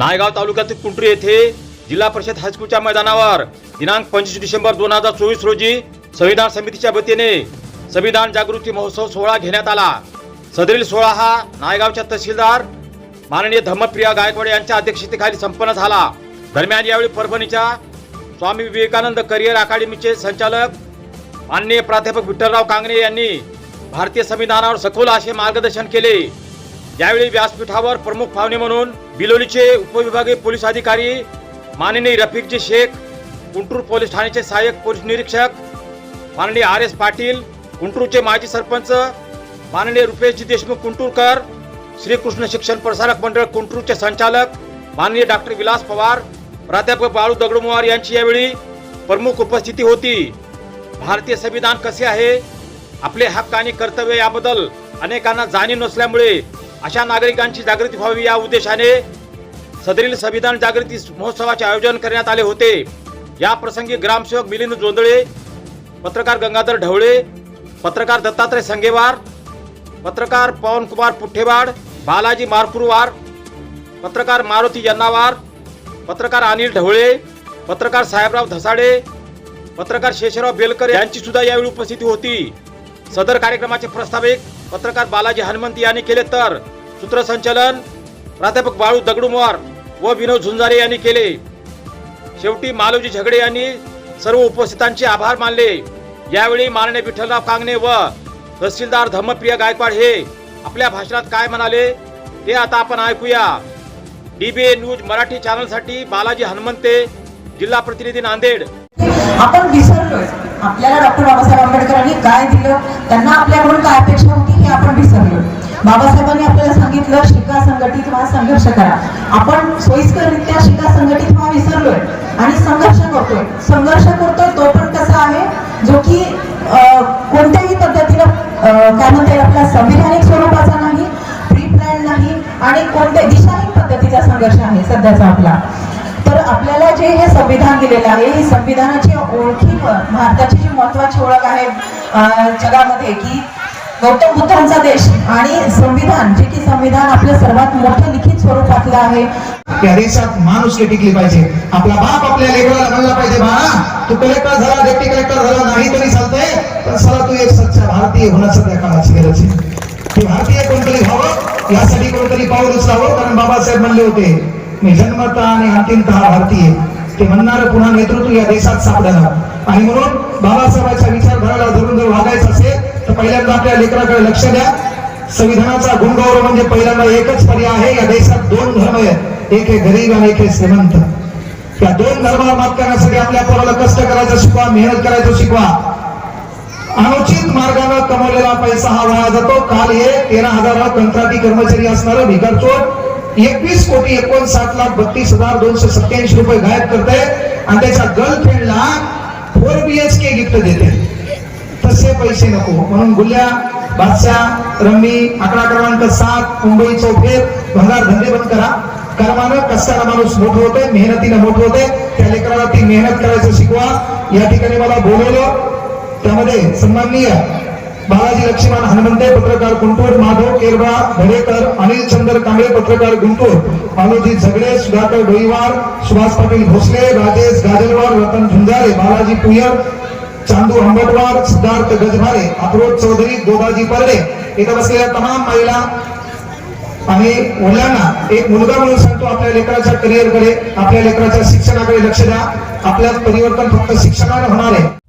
नायगाव तालुक्यातील कुंटरी येथे जिल्हा परिषद हायस्कूलच्या मैदानावर दिनांक पंचवीस डिसेंबर दोन हजार चोवीस रोजी संविधान समितीच्या वतीने संविधान जागृती महोत्सव सोहळा घेण्यात आला. सदरील सोहळा हा नायगावच्या तहसीलदार माननीय धम्मप्रिया गायकवाड यांच्या अध्यक्षतेखाली संपन्न झाला. दरम्यान यावेळी परभणीच्या स्वामी विवेकानंद करिअर अकादमीचे संचालक माननीय प्राध्यापक विठ्ठलराव कांगणे यांनी भारतीय संविधानावर सखोल असे मार्गदर्शन केले. यावेळी व्यासपीठावर प्रमुख पाहुणे म्हणून बिलोलीचे उपविभागीय पोलीस अधिकारी माननीय रफिकजी शेख कुंटूर पोलीस ठाण्याचे सहाय्यक पोलीस निरीक्षक माननीय आर एस पाटील कुंटूरचे माजी सरपंच माननीय रुपेशजी देशमुख कुंटूरकर श्रीकृष्ण शिक्षण प्रसारक मंडळ कुंटूरचे संचालक माननीय डॉक्टर विलास पवार प्राध्यापक बाळू दगडमुवार यांची यावेळी प्रमुख उपस्थिती होती. भारतीय संविधान कसे आहे? आपले हक्क आणि कर्तव्य याबद्दल अनेकांना जाणीव नसल्यामुळे अशा नागरिकांची जागृती व्हावी या उद्देशाने सदरील संविधान जागृती महोत्सवाचे आयोजन करण्यात आले होते. या प्रसंगी ग्रामसेवक मिलिंद जोंदळे पत्रकार गंगाधर ढवळे पत्रकार दत्तात्रय संगेवार पत्रकार पवनकुमार पुठ्ठेवाड बालाजी मारकुरवार पत्रकार मारुती यन्नावार पत्रकार अनिल ढवळे पत्रकार साहेबराव धसाडे पत्रकार शेषराव बेलकर यांची सुद्धा यावेळी उपस्थिती होती. सदर कार्यक्रमाचे प्रस्ताविक पत्रकार बालाजी हनुमंती यांनी केले तर सूत्रसंचलन प्राध्यापक बाळू दगडूमवार व विनोद झुंजारे यांनी केले. शेवटी मालोजी झगडे यांनी सर्व उपस्थितांचे आभार मानले. यावेळी माननीय विठ्ठलराव कांगणे व तहसीलदार धम्मप्रिया गायकवाड हे आपल्या भाषणात काय म्हणाले ते आता आपण ऐकूया. डीबीए न्यूज मराठी चॅनलसाठी बालाजी हनुमंते जिल्हा प्रतिनिधी नांदेड. आपण विसरलोय. आपल्याला डॉक्टर बाबासाहेब आंबेडकरांनी काय दिलं? त्यांना आपल्याकडून काय अपेक्षा होती हे आपण विसरलोय. बाबासाहेबांनी आपल्याला सांगितलं शिका संघटित व्हा संघर्ष करा. आपण सोयीस्कररित्या शिका संघटित व्हा विसरलोय आणि संघर्ष करतोय. संघर्ष करतोय तो पण कसा आहे? जो की कोणत्याही पद्धतीनं काय म्हणता येईल आपला संविधानिक स्वरूपाचा नाही प्री प्लॅन नाही आणि कोणत्या दिशाहीन पद्धतीचा संघर्ष आहे सध्याचा आपला. तर आपल्याला जे हे संविधान दिलेलं आहे ही संविधानाची ओळखीवर भारताची जी महत्वाची ओळख आहे जगामध्ये की गौतम बुद्धांचा देश आणि संविधान जे की संविधान आपलं सर्वात मोठं लिखित स्वरूपातलं आहे. त्या देशात माणूस टिकली पाहिजे. आपला बाप आपल्या लेकराला म्हणला पाहिजे बाळा तू कलेक्टर झाला डेप्टी कलेक्टर झाला नाही तरी चालतंय पण सला तू एक सच्चा भारतीय होण्याचं त्या काळाची गरज आहे. ते भारतीय कोणतरी व्हावं यासाठी कोणतरी पाऊल उचलावं कारण बाबासाहेब म्हणले होते मी जन्मता आणि अंतिमतः भारतीय ते म्हणणार पुन्हा नेतृत्व या देशात सापडणार. आणि म्हणून बाबासाहेबांच्या विचारधाराला धरून जर वागायचं असेल तर पहिल्यांदा आपल्या लेकराकडे लक्ष द्या. संविधानाचा गुणगौरव म्हणजे पहिल्यांदा एकच पर्याय आहे या देशात दोन धर्म आहेत. एक आहे गरीब आणि एक आहे श्रीमंत. या दोन धर्माला मात करण्यासाठी आपल्या पोराला कष्ट करायचं शिकवा मेहनत करायचं शिकवा. अनुचित मार्गाने कमवलेला पैसा हा वाया जातो. काल हे तेरा हजार कंत्राटी कर्मचारी असणारं भिकारचोट एकवीस कोटी एकोणसाठ लाख बत्तीस हजार दोनशे सत्याऐंशी रुपये गायब करते आणि त्याच्या गर्लफ्रेंडला four B H K gift देते. तसे पैसे नको. म्हणून गुल्ल्या बादशाह रम्मी अकरा क्रमांक सात मुंबई चौफेर भंगार धंदे बंद करा. कर्मानं कष्टाला माणूस मोठं होते मेहनतीनं मोठं होते त्या लेकराला ती मेहनत करायचं शिकवा. या ठिकाणी मला बोलवलं. त्यामध्ये सन्माननीय बालाजी लक्ष्मण हनुमंते पत्रकार गुंटूर माधव केरवा धडेकर अनिल चंद्र कांबळे पत्रकार गुंटूर बालूजी झगडे सुधाकर डोईवार सुभाष पाटील भोसले राजेश गाजलवार रतन झुंजारे बालाजी पुयर चांदू हंबटवार सिद्धार्थ गजभारे अफरोज चौधरी गोदाजी परडे. इथं बसलेल्या तमाम महिला आणि मुलांना एक मुलगा म्हणून सांगतो आपल्या लेकराच्या करिअरकडे आपल्या लेकराच्या शिक्षणाकडे लक्ष द्या. आपल्यात परिवर्तन फक्त शिक्षणाने होणार आहे.